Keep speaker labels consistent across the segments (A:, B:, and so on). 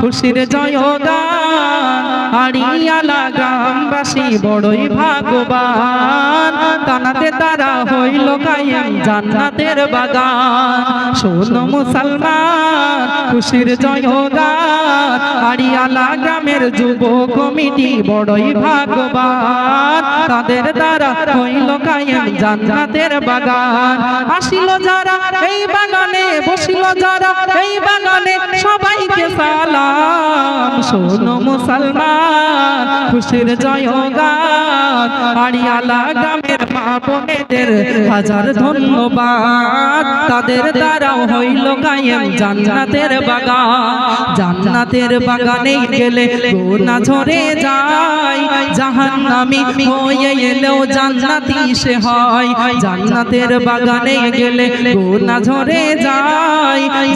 A: খুশির জয়গান আড়িয়ালা গ্রামবাসী বড়ই ভাগবান তানাতে তারা হইল কায়েম জান্নাতের বাগান। শোনো মুসলমান, খুশির জয়গান আড়িয়ালা গ্রামের যুব কমিটি বড়ই ভাগবান তাদের দ্বারা হইল কায়েম জান্নাতের বাগান। আসিল যারা এই বাগানে, বসিল যারা এই বাগানে মুসলমান, খুশির জয়গান, আড়িয়ালা গ্রামের মা বোনেদের হাজার ধন্যবাদ। তাদের দ্বারাও হইল কায়েম জান্নাতের বাগান। জান্নাতের বাগানে গেলে না ঝরে যায়। জাহান্নামী হয়ে এলেও জান্নাতি সে হয়। জান্নাতের বাগানে গেলে না ঝরে যায়।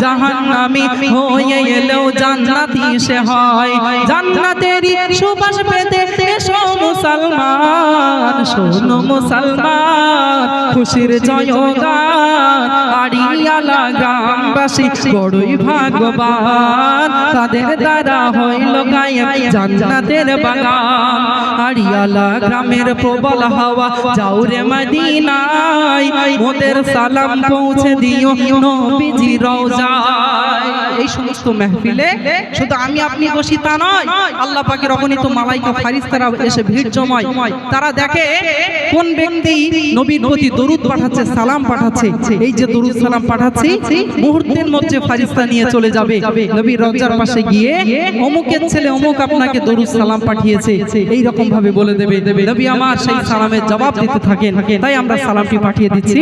A: জাহান্নামী হয়ে এলেও জান্নাতি সে হয়। জান্নাতেরই সুবাস পেতে এসো মুসলমান, শোনো মুসলমান, খুশির জয়গান, আড়িয়ালা গ্রামবাসী বড়ই ভাগবান তাদের দ্বারা হইল জান্নাতের বাগান। আড়িয়ালা গ্রামের প্রবল হাওয়া যাওরে মদিনায়, মোদের সালাম পৌঁছে দিও নবীজি রওজায়। এই সমস্ত মেহফিলে শুধু আমি, আপনি বসি তা নয়, আল্লাহ পাকের অগণিত মালাইকা ফারিস্তারা এসে ভিড় জমায়। তারা দেখে কোন ব্যক্তি নবীর প্রতি দরুদ পাঠাচ্ছে, সালাম পাঠাচ্ছে, এই যে দরুদ, সালাম পাঠাচ্ছে মুহূর্তের মধ্যে ফারিস্তা নিয়ে চলে যাবে। নবী রওজার পাশে গিয়ে অমুকের ছেলে অমুক আপনাকে দরুদ সালাম পাঠিয়েছে। এই রকম ভাবে বলে দেবে, নবী আমার সেই সালামের জবাব দিতে থাকেন। তাই আমরা সালামটি পাঠিয়ে দিচ্ছি।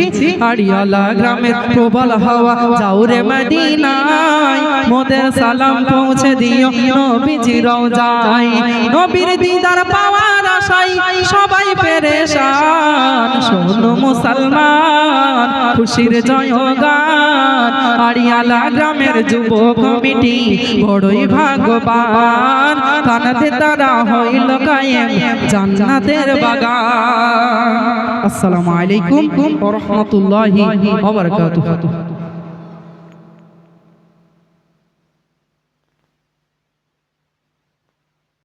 A: আড়িয়ালা গ্রামের প্রবল হাওয়া, যাও রে মদিনায়, মোদের সালাম পৌঁছে দিও। নবীজি রওজায়, নবীর দিদার পাওয়ার আশায় সবাই পেরেশান। শোনো মুসলমান খুশির জয়গান, আড়িয়ালা গ্রামের যুব কমিটি, বড়ই ভাগবান কানাতে তারা হইল কায়েম জান্নাতের বাগান। আসসালামু আলাইকুম ওয়া রাহমাতুল্লাহি ওয়া বারাকাতুহু।